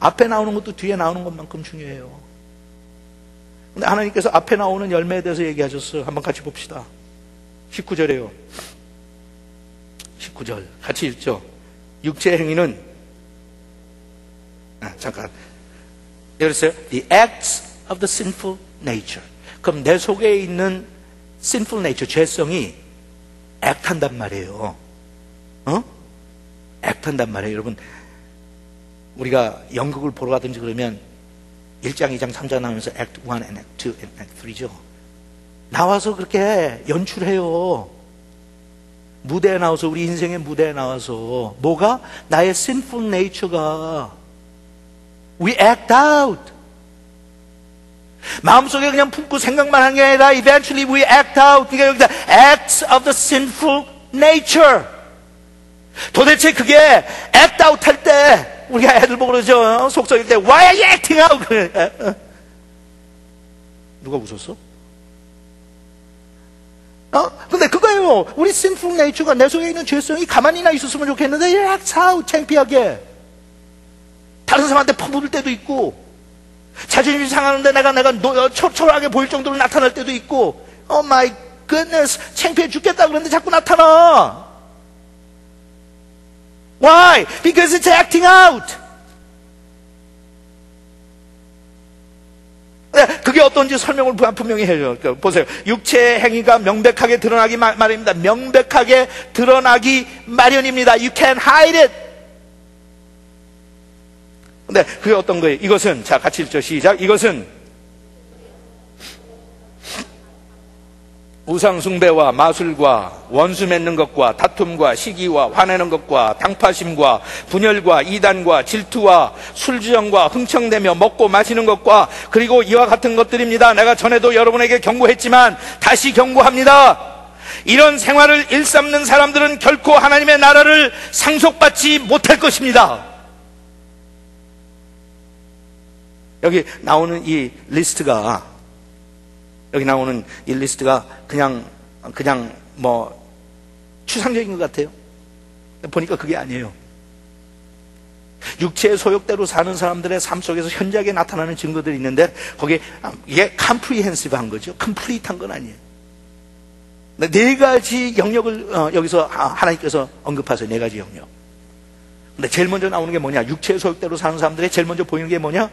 앞에 나오는 것도 뒤에 나오는 것만큼 중요해요. 근데 하나님께서 앞에 나오는 열매에 대해서 얘기하셨어요. 한번 같이 봅시다. 19절에요. 19절. 같이 읽죠. 육체 행위는, 아, 잠깐. 여기서요. The acts of the sinful nature. 그럼 내 속에 있는 sinful nature, 죄성이 액한단 말이에요. 어? 액한단 말이에요. 여러분, 우리가 연극을 보러 가든지 그러면 1장, 2장, 3장 나오면서 act 1 and act 2 and act 3죠. 나와서 그렇게 연출해요. 무대에 나와서 우리 인생의 무대에 나와서. 뭐가? 나의 sinful nature가. We act out. 마음속에 그냥 품고 생각만 한게 아니라 eventually we act out. 그러니까 여기다 acts of the sinful nature. 도대체 그게 act out 할 때 우리가 애들 보고 그러죠 속썩일 때 why are you acting out 누가 웃었어? 어? 근데 그거예요. 우리 sinful nature가 내 속에 있는 죄성이 가만히나 있었으면 좋겠는데, 야, 사우, 창피하게. 다른 사람한테 퍼부을 때도 있고, 자존심이 상하는데 내가, 내가 노, 초라하게 보일 정도로 나타날 때도 있고, 어, 마이 goodness, 창피해 죽겠다 그러는데 자꾸 나타나. Why? Because it's acting out. 네, 그게 어떤지 설명을 분명히 해요. 그러니까 보세요. 육체의 행위가 명백하게 드러나기 마련입니다. 명백하게 드러나기 마련입니다. You can hide it. 근데 그게 어떤 거예요? 이것은, 자, 같이 읽죠. 시작. 이것은 우상숭배와 마술과 원수 맺는 것과 다툼과 시기와 화내는 것과 당파심과 분열과 이단과 질투와 술주정과 흥청대며 먹고 마시는 것과 그리고 이와 같은 것들입니다. 내가 전에도 여러분에게 경고했지만 다시 경고합니다. 이런 생활을 일삼는 사람들은 결코 하나님의 나라를 상속받지 못할 것입니다. 여기 나오는 이 리스트가 여기 나오는 이 리스트가 그냥 그냥 뭐 추상적인 것 같아요. 보니까 그게 아니에요. 육체의 소욕대로 사는 사람들의 삶 속에서 현저하게 나타나는 증거들이 있는데 거기에 이게 컴프리헨시브한 거죠. 컴플리트한 건 아니에요. 네 가지 영역을 어, 여기서 하나님께서 언급하세요. 네 가지 영역. 근데 제일 먼저 나오는 게 뭐냐? 육체의 소욕대로 사는 사람들의 제일 먼저 보이는 게 뭐냐?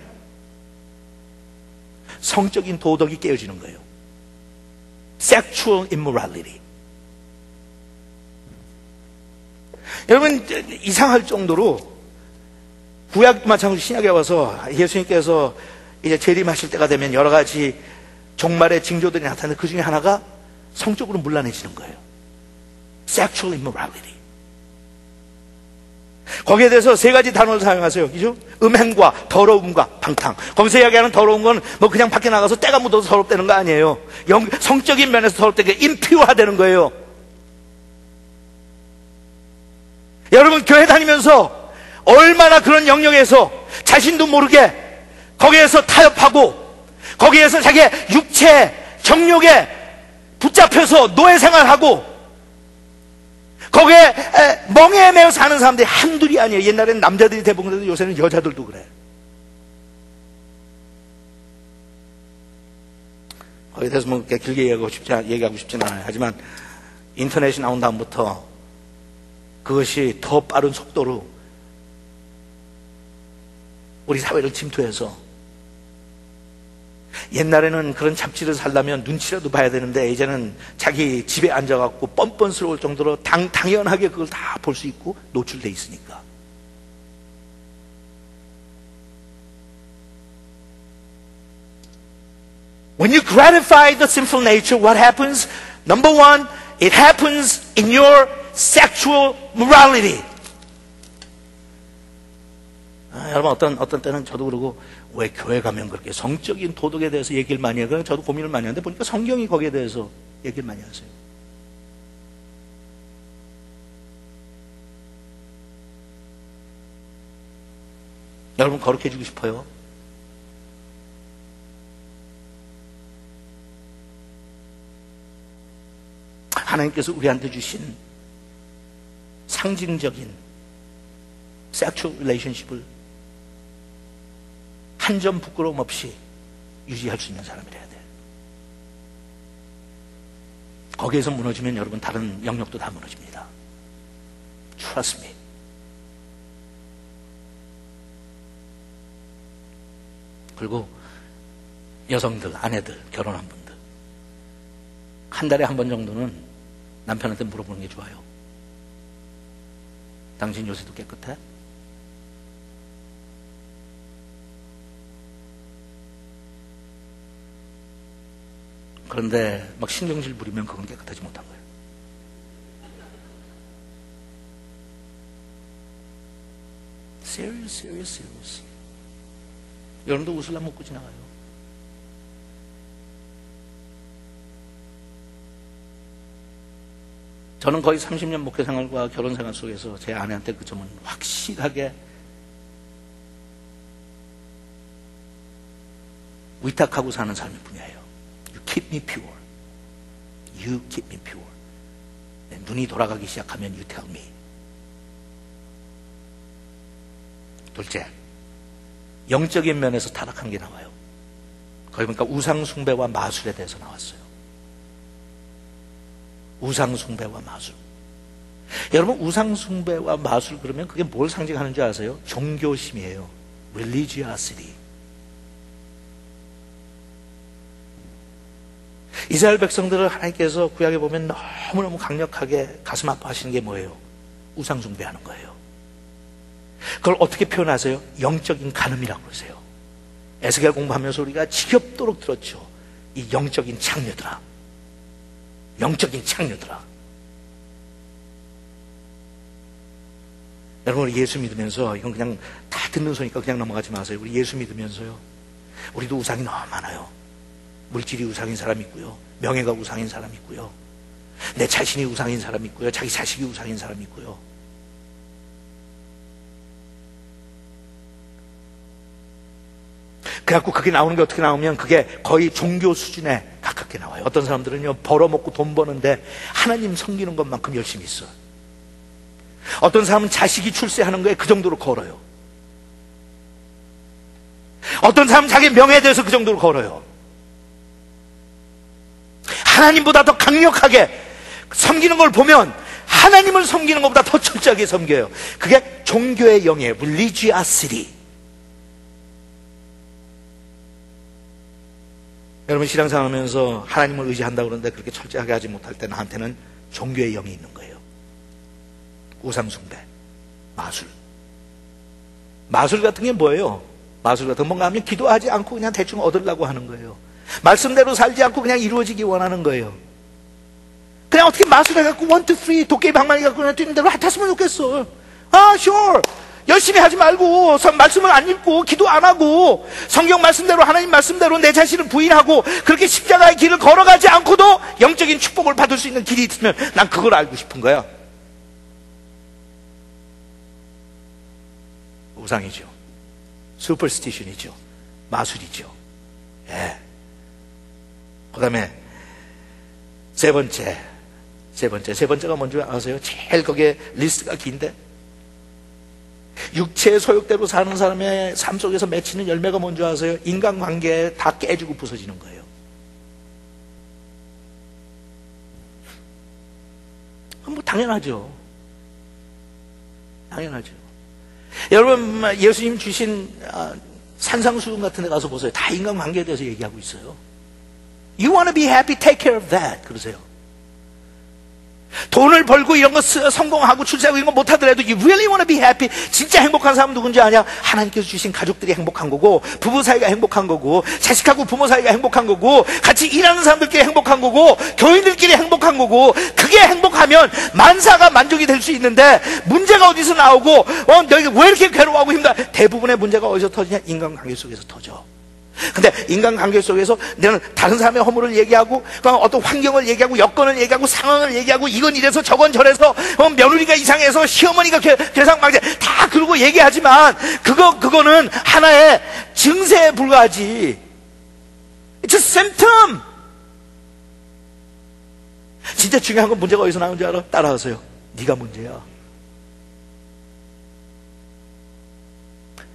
성적인 도덕이 깨어지는 거예요. Sexual immorality. 여러분 이상할 정도로 구약 마찬가지 신약에 와서 예수님께서 이제 재림하실 때가 되면 여러 가지 종말의 징조들이 나타나는데 그 중에 하나가 성적으로 문란해지는 거예요. sexual immorality. 거기에 대해서 세 가지 단어를 사용하세요. 그죠? 음행과 더러움과 방탕. 거기서 이야기하는 더러운 건 뭐 그냥 밖에 나가서 때가 묻어서 더럽다는 거 아니에요. 영, 성적인 면에서 더럽다는 게 인피화되는 거예요. 여러분 교회 다니면서 얼마나 그런 영역에서 자신도 모르게 거기에서 타협하고 거기에서 자기의 육체 정욕에 붙잡혀서 노예 생활하고 거기에 멍에 매어 사는 사람들이 한둘이 아니에요. 옛날에는 남자들이 대부분 그래도 요새는 여자들도 그래. 거기에 대해서 뭐 길게 얘기하고 싶지, 얘기하고 싶지는 않아요. 하지만 인터넷이 나온 다음부터 그것이 더 빠른 속도로 우리 사회를 침투해서 옛날에는 그런 잡지를 살려면 눈치라도 봐야 되는데 이제는 자기 집에 앉아갖고 뻔뻔스러울 정도로 당, 당연하게 그걸 다 볼 수 있고 노출돼 있으니까. When you gratify the sinful nature, what happens? Number one, it happens in your sexual morality. 아, 여러분 어떤 어떤 때는 저도 그러고 왜 교회 가면 그렇게 성적인 도덕에 대해서 얘기를 많이 해요? 저도 고민을 많이 하는데 보니까 성경이 거기에 대해서 얘기를 많이 하세요. 여러분 거룩해 지고 싶어요? 하나님께서 우리한테 주신 상징적인 섹슈얼 릴레이션십을 한 점 부끄러움 없이 유지할 수 있는 사람이래야 돼. 거기에서 무너지면 여러분 다른 영역도 다 무너집니다. Trust me. 그리고 여성들, 아내들, 결혼한 분들. 한 달에 한 번 정도는 남편한테 물어보는 게 좋아요. 당신 요새도 깨끗해? 그런데 막 신경질 부리면 그건 깨끗하지 못한 거예요. serious, serious. 여러분도 웃을라 먹고 지나가요. 저는 거의 30년 목회 생활과 결혼 생활 속에서 제 아내한테 그 점은 확실하게 위탁하고 사는 삶일 뿐이에요. Keep me pure. You keep me pure. 네, 눈이 돌아가기 시작하면 you tell me. 둘째, 영적인 면에서 타락한 게 나와요. 거기 보니까 우상숭배와 마술에 대해서 나왔어요. 우상숭배와 마술. 여러분, 우상숭배와 마술 그러면 그게 뭘 상징하는 줄 아세요? 종교심이에요. religiosity. 이스라엘 백성들을 하나님께서 구약에 보면 너무너무 강력하게 가슴 아파하시는 게 뭐예요? 우상 숭배하는 거예요. 그걸 어떻게 표현하세요? 영적인 간음이라고 그러세요. 에스겔 공부하면서 우리가 지겹도록 들었죠. 이 영적인 창녀들아. 영적인 창녀들아. 여러분, 우리 예수 믿으면서, 이건 그냥 다 듣는 소니까 그냥 넘어가지 마세요. 우리 예수 믿으면서요. 우리도 우상이 너무 많아요. 물질이 우상인 사람 있고요. 명예가 우상인 사람 있고요. 내 자신이 우상인 사람 있고요. 자기 자식이 우상인 사람 있고요. 그래갖고 그게 나오는 게 어떻게 나오면 그게 거의 종교 수준에 가깝게 나와요. 어떤 사람들은요, 벌어먹고 돈 버는데 하나님 섬기는 것만큼 열심히 있어. 어떤 사람은 자식이 출세하는 거에 그 정도로 걸어요. 어떤 사람은 자기 명예에 대해서 그 정도로 걸어요. 하나님보다 더 강력하게 섬기는 걸 보면 하나님을 섬기는 것보다 더 철저하게 섬겨요. 그게 종교의 영이에요. religiosity. 여러분 신앙생활 하면서 하나님을 의지한다고 그러는데 그렇게 철저하게 하지 못할 때 나한테는 종교의 영이 있는 거예요. 우상숭배, 마술. 마술 같은 게 뭐예요? 마술 같은 뭔가 하면 기도하지 않고 그냥 대충 얻으려고 하는 거예요. 말씀대로 살지 않고 그냥 이루어지기 원하는 거예요. 그냥 어떻게 마술해 갖고 원, 투, 쓰리 도깨비 방망이 갖고 그냥 뛰는 대로 핫했으면 좋겠어. 아, sure. 열심히 하지 말고 말씀을 안 읽고 기도 안 하고 성경 말씀대로 하나님 말씀대로 내 자신을 부인하고 그렇게 십자가의 길을 걸어가지 않고도 영적인 축복을 받을 수 있는 길이 있으면 난 그걸 알고 싶은 거야. 우상이죠. 슈퍼스티션이죠. 마술이죠. 예. 그 다음에 세 번째, 세 번째, 세 번째가 뭔지 아세요? 제일 거기에 리스트가 긴데 육체의 소욕대로 사는 사람의 삶 속에서 맺히는 열매가 뭔지 아세요? 인간관계에 다 깨지고 부서지는 거예요. 뭐 당연하죠. 당연하죠. 여러분 예수님 주신 아, 산상수훈 같은 데 가서 보세요. 다 인간관계에 대해서 얘기하고 있어요. You want to be happy, take care of that. 그러세요. 돈을 벌고 이런 거 성공하고 출세하고 이런 거 못하더라도 you really want to be happy. 진짜 행복한 사람 누군지 아냐? 하나님께서 주신 가족들이 행복한 거고 부부 사이가 행복한 거고 자식하고 부모 사이가 행복한 거고 같이 일하는 사람들끼리 행복한 거고 교인들끼리 행복한 거고 그게 행복하면 만사가 만족이 될 수 있는데 문제가 어디서 나오고 어 너희 왜 이렇게 괴로워하고 힘들어? 대부분의 문제가 어디서 터지냐? 인간관계 속에서 터져. 근데 인간관계 속에서 너는 다른 사람의 허물을 얘기하고 어떤 환경을 얘기하고 여건을 얘기하고 상황을 얘기하고 이건 이래서 저건 저래서 어, 며느리가 이상해서 시어머니가 괴상망제 다 그러고 얘기하지만 그거 그거는 하나의 증세에 불과하지. It's a symptom. 진짜 중요한 건 문제가 어디서 나오는지 알아? 따라하세요. 네가 문제야.